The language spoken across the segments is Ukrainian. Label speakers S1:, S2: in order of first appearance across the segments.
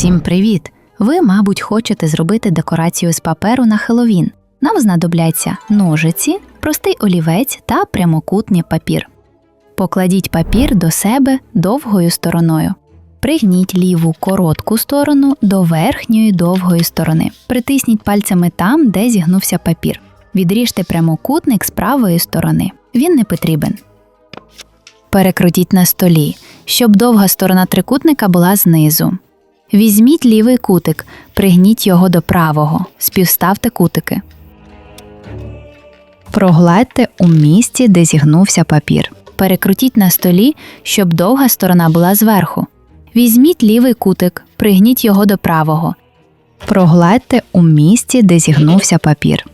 S1: Усім привіт! Ви, мабуть, хочете зробити декорацію з паперу на Хеллоуін. Нам знадобляться ножиці, простий олівець та прямокутний папір. Покладіть папір до себе довгою стороною. Пригніть ліву коротку сторону до верхньої довгої сторони. Притисніть пальцями там, де зігнувся папір. Відріжте прямокутник з правої сторони. Він не потрібен. Перекрутіть на столі, щоб довга сторона трикутника була знизу. Візьміть лівий кутик, пригніть його до правого, співставте кутики. Прогладьте у місці, де зігнувся папір. Перекрутіть на столі, щоб довга сторона була зверху. Візьміть лівий кутик, пригніть його до правого. Прогладьте у місці, де зігнувся папір.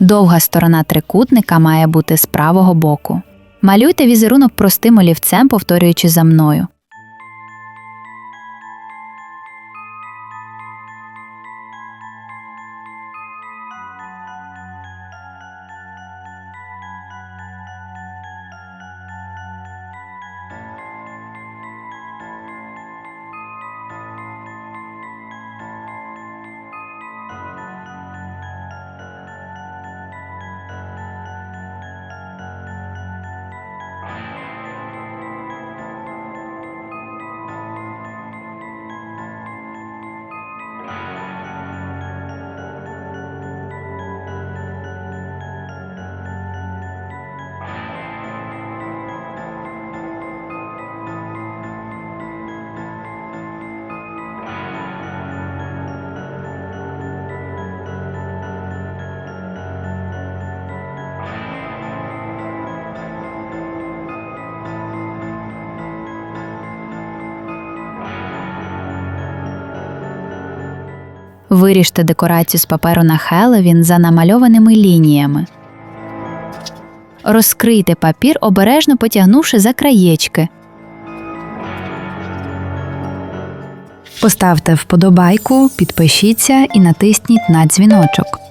S1: Довга сторона трикутника має бути з правого боку. Малюйте візерунок простим олівцем, повторюючи за мною. Виріжте декорацію з паперу на Хеллоуін за намальованими лініями. Розкрийте папір, обережно потягнувши за краєчки. Поставте вподобайку, підпишіться і натисніть на дзвіночок.